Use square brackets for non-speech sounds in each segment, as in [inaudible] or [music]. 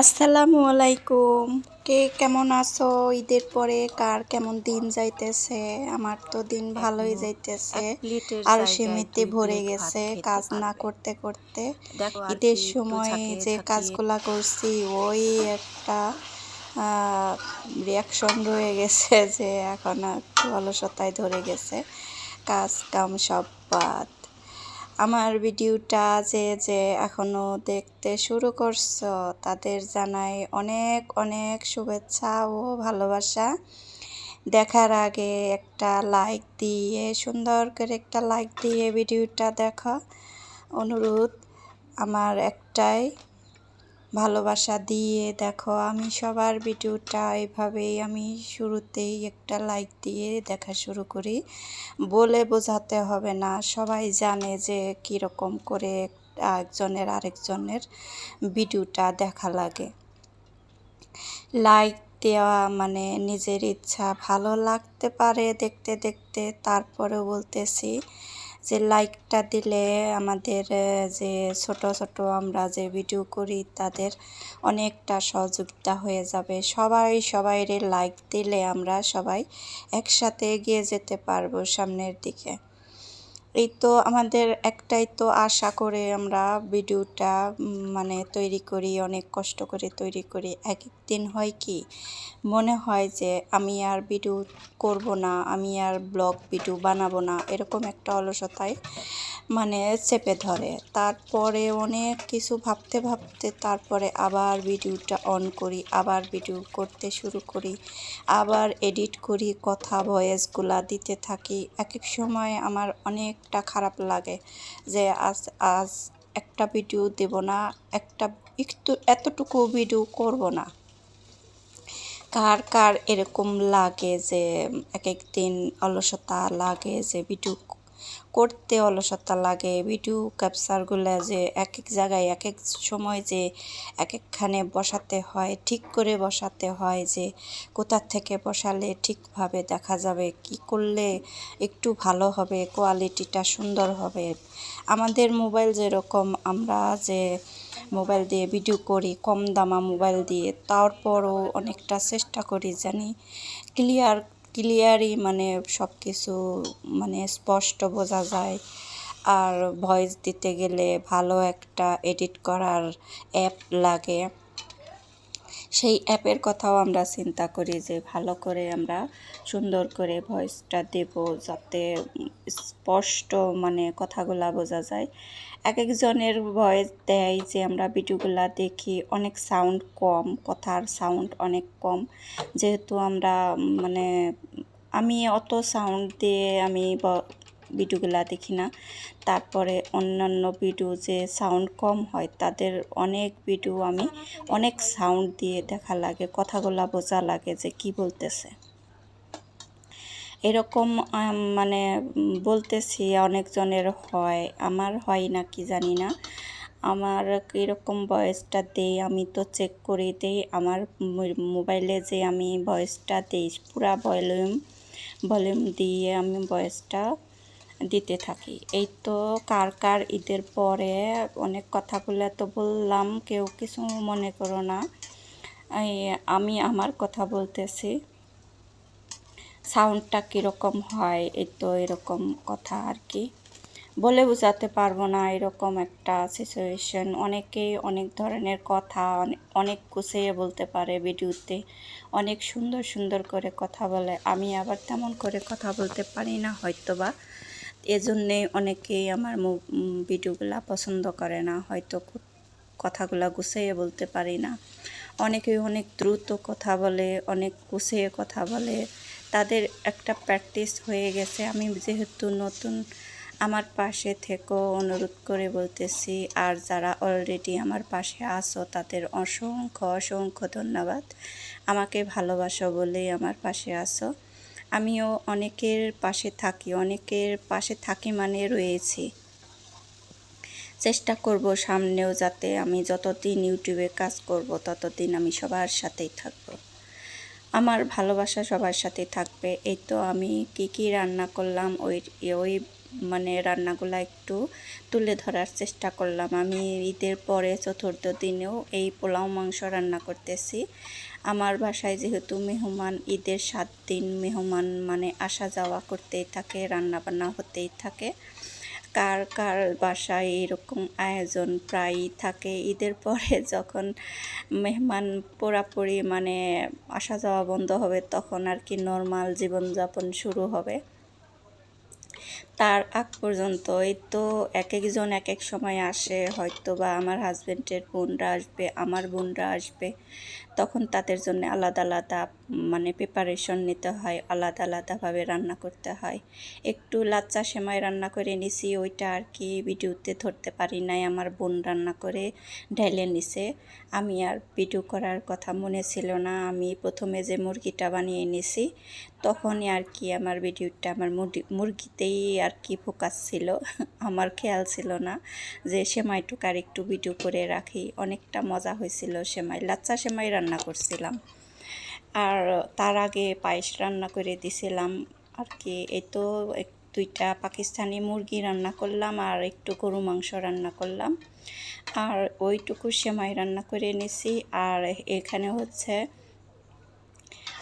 আসসালামু আলাইকুম। কে কেমন আছো? ঈদের পরে কার কেমন দিন যাইতেছে? আমার তো দিন ভালোই যাইতেছে। আর সীমিতে ভরে গেছে কাজ না করতে করতে। ঈদের সময় যে কাজগুলা করছি ওই একটা রিয়াকশন রয়ে গেছে যে এখন একটু অলসতায় ধরে গেছে। কাজ কাম সব বাদ। আমার ভিডিওটা যে যে এখনও দেখতে শুরু করছ, তাদের জানাই অনেক অনেক শুভেচ্ছা ও ভালোবাসা। দেখার আগে একটা লাইক দিয়ে, সুন্দর করে একটা লাইক দিয়ে ভিডিওটা দেখো। অনুরোধ আমার একটাই। ভালোবাসা দিয়ে, দেখো, আমি সবার ভিডিওটা এভাবেই আমি শুরুতেই একটা লাইক দিয়ে দেখা শুরু করি। বলে বোঝাতে হবে না, সবাই জানে যে কীরকম করে একজনের আরেকজনের ভিডিওটা দেখা লাগে। লাইক দেওয়া মানে নিজের ইচ্ছা ভালো লাগতে পারে দেখতে দেখতে, তারপরেও বলতেছি যে লাইকটা দিলে আমাদের যে ছোট ছোট আমরা যে ভিডিও করি, তাদের অনেকটা সহযোগিতা হয়ে যাবে। সবাই, সবাইরে লাইক দিলে আমরা সবাই একসাথে এগিয়ে যেতে পারব সামনের দিকে। এই তো আমাদের একটাই তো আশা করে আমরা ভিডিওটা মানে তৈরি করি, অনেক কষ্ট করে তৈরি করি এক দিন হয় কি? মনে হয় যে আমি আর ভিডিও করব না, আমি আর ব্লগ ভিডিও বানাবো না, এরকম একটা অলসতায় মানে চেপে ধরে। তারপরে অনেক কিছু ভাবতে ভাবতে তারপরে আবার ভিডিওটা অন করি, আবার ভিডিও করতে শুরু করি, আবার এডিট করি, কথা ভয়েসগুলা দিতে থাকি। এক এক সময় আমার অনেকটা খারাপ লাগে যে আজ আজ একটা ভিডিও দেব না, একটা একটু এতটুকু ভিডিও করব না। কার কার এরকম লাগে যে এক এক দিন অলসতা লাগে, যে ভিডিও করতে অলসতা লাগে, ভিডিও ক্যাপচারগুলো যে এক এক জায়গায় এক এক সময় যে এক একখানে বসাতে হয়, ঠিক করে বসাতে হয় যে কোথা থেকে বসালে ঠিকভাবে দেখা যাবে কি করলে একটু ভালো হবে কোয়ালিটিটা সুন্দর হবে। আমাদের মোবাইল যেরকম আমরা যে মোবাইল দিয়ে ভিডিও করি, কম দামা মোবাইল দিয়ে। তারপরও অনেকটা চেষ্টা করি জানি। ক্লিয়ার, ক্লিয়ারই মানে সব কিছু মানে স্পষ্ট বোঝা যায়। আর ভয়েস দিতে গেলে ভালো একটা এডিট করার অ্যাপ লাগে। সেই অ্যাপের কথাও আমরা চিন্তা করি যে ভালো করে আমরা সুন্দর করে ভয়েসটা দেব যাতে স্পষ্ট মানে কথাগুলা বোঝা যায়। এক একজনের ভয়েস দেয় যে আমরা ভিডিওগুলা দেখি, অনেক সাউন্ড কম, কথার সাউন্ড অনেক কম। যেহেতু আমরা মানে আমি অত সাউন্ড দিয়ে আমি ভিডিওগুলা দেখি না। তারপরে অন্যান্য ভিডিও যে সাউন্ড কম হয়, তাদের অনেক ভিডিও আমি অনেক সাউন্ড দিয়ে দেখা লাগে, কথাগুলা বোঝা লাগে যে কি বলতেছে। এরকম মানে বলতেছি, অনেকজনের হয়, আমার হয় না কি জানি না। আমার কীরকম ভয়েসটা দেই, আমি তো চেক করে দেই, আমার মোবাইলে যে আমি ভয়েসটা দিই, পুরা ভলিউম ভলিউম দিয়ে আমি ভয়েসটা দিতে থাকি। এই তো কার কার ঈদের পরে অনেক কথাগুলো তো বললাম, কেউ কিছু মনে করো না। আমি আমার কথা বলতেছি। সাউন্ডটা কীরকম হয়, এই তো এরকম কথা আর কি। বলে বোঝাতে পারব না এরকম একটা সিচুয়েশন অনেকেই অনেক ধরনের কথা, অনেক গুছিয়ে বলতে পারে ভিডিওতে। অনেক সুন্দর সুন্দর করে কথা বলে। আমি আবার তেমন করে কথা বলতে পারি না হয়তো বা এজন্যে অনেকেই আমার ভিডিওগুলো পছন্দ করে না, হয়তো কথাগুলো গুছিয়ে বলতে পারি না। অনেকেই অনেক দ্রুত কথা বলে, অনেক গুছিয়ে কথা বলে। তাদের একটা প্র্যাকটিস হয়ে গেছে। আমি যেহেতু নতুন আমার পাশে থেকেও অনুরোধ করে বলতেছি, আর যারা অলরেডি আমার পাশে আসো তাদের অসংখ্য অসংখ্য ধন্যবাদ। আমাকে ভালোবাসো বলেই আমার পাশে আসো আমিও অনেকের পাশে থাকি, অনেকের পাশে থাকি মানে রয়েছি। চেষ্টা করব সামনেও যাতে আমি যতদিন ইউটিউবে কাজ করব, ততদিন আমি সবার সাথেই থাকব। আমার ভালোবাসা সবার সাথে থাকবে, এই তো আমি কি কি রান্না করলাম, ওই ওই মানে রান্নাগুলো একটু তুলে ধরার চেষ্টা করলাম। আমি ঈদের পরে চতুর্থ দিনেও এই পোলাও মাংস রান্না করতেছি। আমার বাসায় যেহেতু মেহমান, ঈদের সাত দিন মেহমান মানে আসা যাওয়া করতেই থাকে রান্না বান্না হতেই থাকে। কার কার বাসায় এরকম আয়োজন প্রায়ই থাকে? ঈদের পরে [laughs] যখন মেহমান পোড়াপুরি মানে আসা যাওয়া বন্ধ হবে, তখন আর কি নর্মাল জীবনযাপন শুরু হবে। তার আগ পর্যন্ত, এই তো এক একজন এক এক সময় আসে হয়তো বা আমার হাজব্যান্ডের বোনরা আসবে, আমার বোনরা আসবে। তখন তাদের জন্য আলাদা আলাদা মানে প্রিপারেশন নিতে হয়, আলাদা আলাদাভাবে রান্না করতে হয়। একটু লাচ্চা সেমাই রান্না করে নিছি, ওইটা আর কি ভিডিওতে ধরতে পারি নাই, আমার বোন রান্না করে ঢেলে নিছে। আমি আর ভিডিও করার কথা মনে ছিল না, আমি প্রথমে যে মুরগিটা বানিয়ে নিছি, তখনই আর কি আমার ভিডিওটা আমার মুরগিতেই আর কি ফোকাস ছিল, [laughs] আমার খেয়াল ছিল না যে সেমাইটুক আর একটু ভিডিও করে রাখি। অনেকটা মজা হয়েছিল সেমাই, লাচ্চা সেমাই রান্না করছিলাম। আর তার আগে পায়েস রান্না করে দিছিলাম আর কি। এই তো দুইটা পাকিস্তানি মুরগি রান্না করলাম আর একটু গরু মাংস রান্না করলাম। আর ওইটুকু সেমাই রান্না করে নিছি। আর এখানে হচ্ছে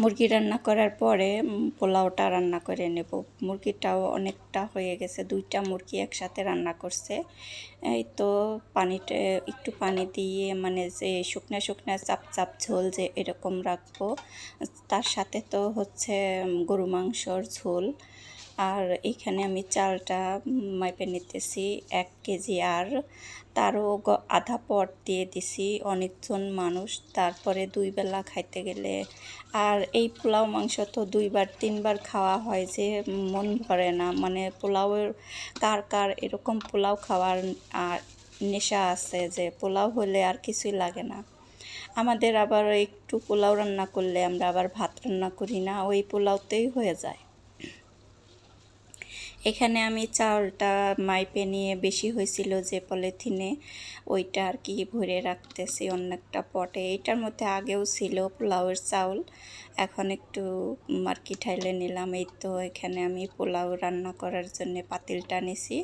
মুরগি রান্না করার পরে পোলাওটা রান্না করে নেব। মুরগিটাও অনেকটা হয়ে গেছে, দুইটা মুরগি একসাথে রান্না করছে। এই তো পানিটা, একটু পানি দিয়ে মানে যে শুকনা শুকনা চাপ চাপ ঝোল যে এরকম রাখব, তার সাথে তো হচ্ছে গরু মাংসর ঝোল। আর এখানে আমি চালটা মাইপে নিতেছি এক কেজি আর তারও আধা পট দিয়ে দিছি অনেকজন মানুষ। তারপরে দুই বেলা খাইতে গেলে আর এই পোলাও মাংস তো দুইবার, তিনবার খাওয়া হয় যে মন ভরে না। মানে পোলাওয়ের কার কার এরকম পোলাও খাওয়ার আর নেশা আছে যে পোলাও হলে আর কিছুই লাগে না। আমাদের আবার একটু পোলাও রান্না করলে আমরা আবার ভাত রান্না করি না, ওই পোলাওতেই হয়ে যায়। এখানে আমি চাউলটা মাইপে নিয়ে বেশি হয়েছিল যে পলিথিনে ওইটা আর কি ভরে রাখতেছি অন্য একটা পটে। এটার মধ্যে আগেও ছিল পোলাওয়ের চাউল, এখন একটু মার্কি ঠাইলে নিলাম। এই তো এখানে আমি পোলাও রান্না করার জন্য পাতিলটা নিছি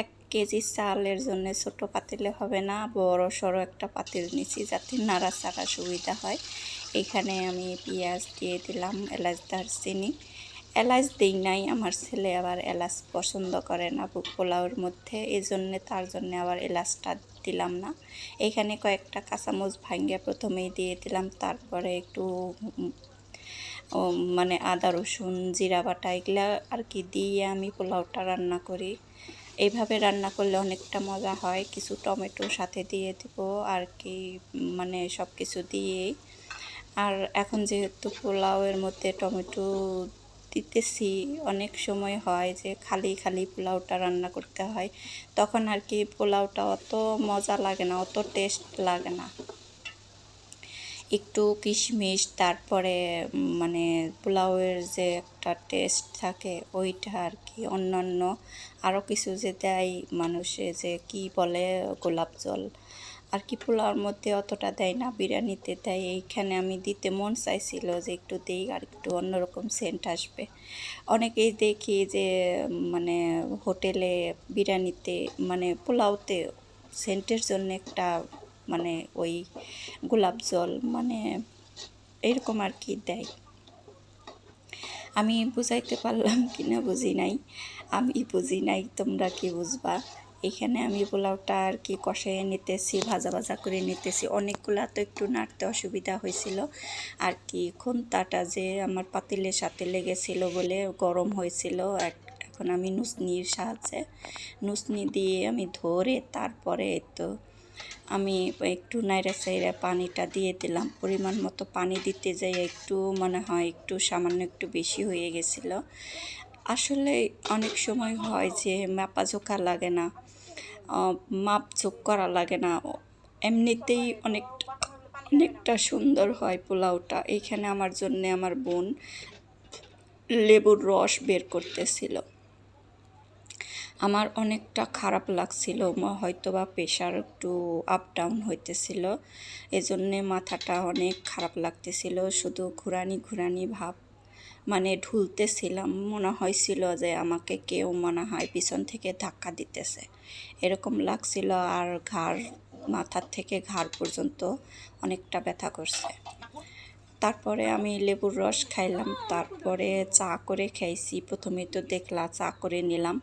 এক কেজি চালের জন্য ছোট পাতিলে হবে না, বড় সড়ো একটা পাতিল নিছি যাতে নাড়া চাড়া সুবিধা হয়। এখানে আমি পেঁয়াজ দিয়ে দিলাম, এলাচ, দারচিনি। এলাচ দিই নাই, আমার ছেলে আবার এলাচ পছন্দ করে না পোলাওর মধ্যে এই জন্যে তার জন্য আবার এলাচটা দিলাম না। এখানে কয়েকটা কাঁচামচ ভাঙ্গে প্রথমেই দিয়ে দিলাম, তারপরে একটু মানে আদা, রসুন, জিরা বাটা এগুলা আর কি দিয়ে আমি পোলাওটা রান্না করি। এইভাবে রান্না করলে অনেকটা মজা হয়, কিছু টমেটো সাথে দিয়ে দিব আর কি মানে সব কিছু দিয়েই। আর এখন যেহেতু পোলাওয়ের মধ্যে টমেটো দিতেছি। অনেক সময় হয় যে খালি খালি পোলাওটা রান্না করতে হয়। তখন আর কি পোলাওটা অত মজা লাগে না, অত টেস্ট লাগে না। একটু কিশমিশ, তারপরে মানে পোলাওয়ের যে একটা টেস্ট থাকে ওইটা আর কি, অন্যান্য আরও কিছু যে দেয় মানুষে যে কি বলে গোলাপ জল। আর কি পোলাওর মধ্যে অতটা দেয় না, বিরিয়ানিতে দেয়। এইখানে আমি দিতে মন চাইছিল যে একটু দিই আর একটু অন্যরকম সেন্ট আসবে। অনেকেই দেখি যে মানে হোটেলে বিরিয়ানিতে মানে পোলাওতে সেন্টের জন্য একটা মানে ওই গোলাপ জল মানে এরকম আর কি দেয়। আমি বুঝাইতে পারলাম কি না বুঝি নাই। আমি বুঝি নাই, তোমরা কি বুঝবা? এখানে আমি পোলাওটা আর কি কষাইয়ে নিতেছি, ভাজা ভাজা করে নিতেছি। অনেকগুলা তো একটু নাড়তে অসুবিধা হয়েছিল। আর কি খুন্তাটা যে আমার পাতিলের সাথে লেগেছিল বলে গরম হয়েছিল এক এখন আমি নুসনির সাহায্যে, নুসনি দিয়ে আমি ধরে তারপরে তো আমি একটু নাইরা সাইরা পানিটা দিয়ে দিলাম। পরিমাণ মতো পানি দিতে যাই একটু, মনে হয় একটু সামান্য একটু বেশি হয়ে গেছিল। আসলে অনেক সময় হয় যে মাপাঝোকা লাগে না। মাপ চোখ করা লাগে না। এমনিতেই অনেকটা অনেকটা সুন্দর হয় পোলাওটা। এইখানে আমার জন্যে আমার বোন লেবুর রস বের করতেছিল। আমার অনেকটা খারাপ লাগছিল হয়তো বা প্রেশার একটু আপ ডাউন হইতেছিল। এজন্যে মাথাটা অনেক খারাপ লাগতেছিল, শুধু ঘুরানি ঘুরানি ভাব মানে ঢুলতেছিলাম, মনে হয়েছিল যে আমাকে কেউ মনে হয় পিছন থেকে ধাক্কা দিতেছে। এরকম লাগছিল আর ঘাড়, মাথার থেকে ঘাড় পর্যন্ত অনেকটা ব্যথা করছে। তারপরে আমি লেবুর রস খাইলাম, তারপরে চা করে খাইছি। প্রথমে তো দেখলা চা করে নিলাম।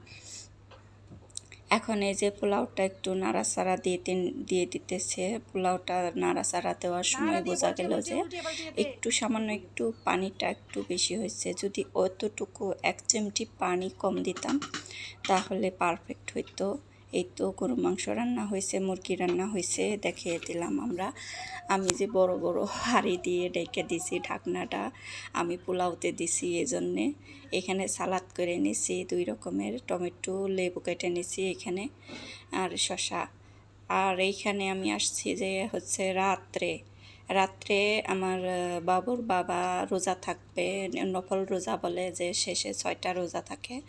এখন এই যে পোলাওটা একটু নাড়াচাড়া দিয়ে তিন- দিয়ে দিতেছে। পোলাওটা নাড়াচাড়া দেওয়ার সময় বোঝা গেল যে একটু সামান্য একটু পানিটা একটু বেশি হয়েছে। যদি অতটুকু এক চিমটি পানি কম দিতাম তাহলে পারফেক্ট হইতো। এই তো গরু মাংস রান্না হয়েছে, মুরগি রান্না হয়েছে দেখিয়ে দিলাম আমরা। আমি যে বড় বড় হাড়ি দিয়ে ডেকে দিছি, ঢাকনাটা আমি পোলাওতে দিছি এজন্যে। এখানে সালাদ করে নিছি, দুই রকমের টমেটো, লেবু কেটে নিছি এখানে আর শশা আর এইখানে আমি আসছি যে হচ্ছে রাত্রে রাত্রে আমার বাবুর বাবা রোজা থাকবে, নফল রোজা বলে যে শেষে ছয়টা রোজা থাকে।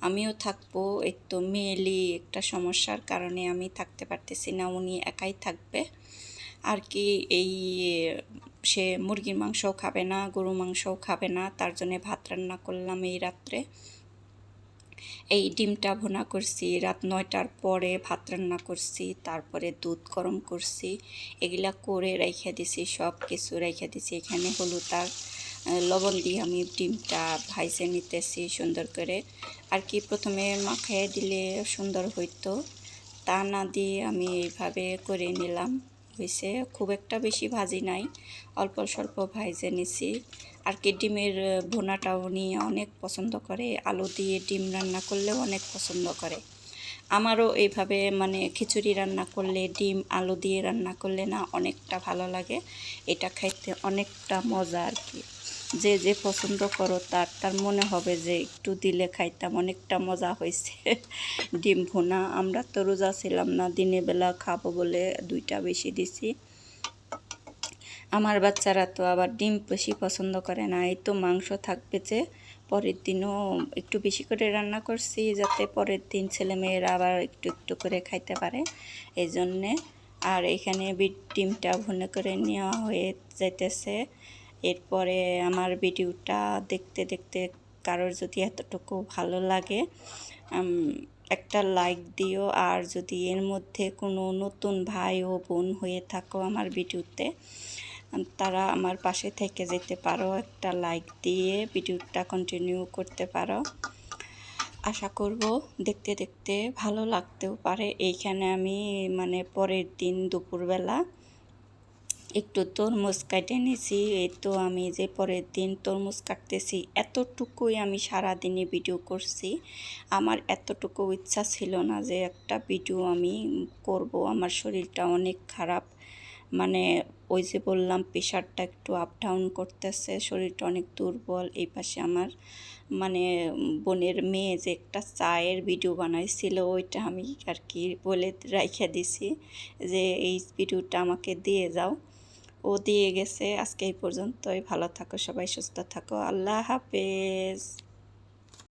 আমিও থাকব, এই তো মেয়েলি একটা সমস্যার কারণে আমি থাকতে পারতেছি না, উনি একাই থাকবে। আর কি এই, সে মুরগির মাংসও খাবে না গরু মাংসও খাবে না, তার জন্যে ভাত রান্না করলাম এই রাত্রে। এই ডিমটা ভোনা করছি, রাত নয়টার পরে ভাত রান্না করছি, তারপরে দুধ গরম করছি, এগুলা করে রেখে দিছি সব কিছু রেখে দিছি। এখানে হলুদ আর লবণ দিয়ে আমি ডিমটা ভাইজে নিতেছি সুন্দর করে। আর কি প্রথমে মাখায় দিলে সুন্দর হইতো, তা না দিয়ে আমি এইভাবে করে নিলাম। হয়েছে খুব একটা বেশি ভাজি নাই, অল্প স্বল্প ভাইজে নিছি। আর কি ডিমের আহ, ভুনাটাও নিয়ে অনেক পছন্দ করে। আলু দিয়ে ডিম রান্না করলেও অনেক পছন্দ করে। আমারও এইভাবে মানে খিচুড়ি রান্না করলে ডিম আলু দিয়ে রান্না করলে না অনেকটা ভালো লাগে। এটা খাইতে অনেকটা মজা আর কি। যে যে পছন্দ করো তার তার মনে হবে যে একটু দিলে খাইতাম অনেকটা মজা হয়েছে [laughs] ডিম ভুনা আমরা তো রোজা ছিলাম না দিনের বেলা খাব বলে দুইটা বেশি দিছি। আমার বাচ্চারা তো আবার ডিম বেশি পছন্দ করে না, এই তো মাংস থাকবে যে পরের দিনও একটু বেশি করে রান্না করছি যাতে পরের দিন ছেলেমেয়েরা আবার একটু একটু করে খাইতে পারে। এই জন্যে আর এখানে বিট ডিমটা ভুনে করে নেওয়া হয়ে যাইতেছে। এরপরে আমার ভিডিওটা দেখতে দেখতে কারোর যদি এতটুকু ভালো লাগে একটা লাইক দিও। আর যদি এর মধ্যে কোনো নতুন ভাই ও বোন হয়ে থাকো আমার ভিডিওতে তারা আমার পাশে থেকে যেতে পারো, একটা লাইক দিয়ে ভিডিওটা কন্টিনিউ করতে পারো। আশা করব দেখতে দেখতে ভালো লাগতেও পারে। এইখানে আমি মানে পরের দিন দুপুরবেলা একটু তরমুজ কাটে নিয়েছি এই তো আমি যে পরের দিন তরমুজ কাটতেছি, এতটুকুই আমি সারাদিনই ভিডিও করছি। আমার এতটুকু ইচ্ছা ছিল না যে একটা ভিডিও আমি করব। আমার শরীরটা অনেক খারাপ। মানে ওই যে বললাম, প্রেশারটা একটু আপ ডাউন করতেছে, শরীরটা অনেক দুর্বল। এই পাশে আমার মানে বোনের মেয়ে যে একটা চায়ের ভিডিও বানাইছিল, ওইটা আমি আর কি বলে রাইখা দিছি যে, এই ভিডিওটা আমাকে দিয়ে যাও। ও দিয়ে গেছে। আজকে এই পর্যন্তই। ভালো থাকো সবাই, সুস্থ থাকো। আল্লাহ হাফেজ।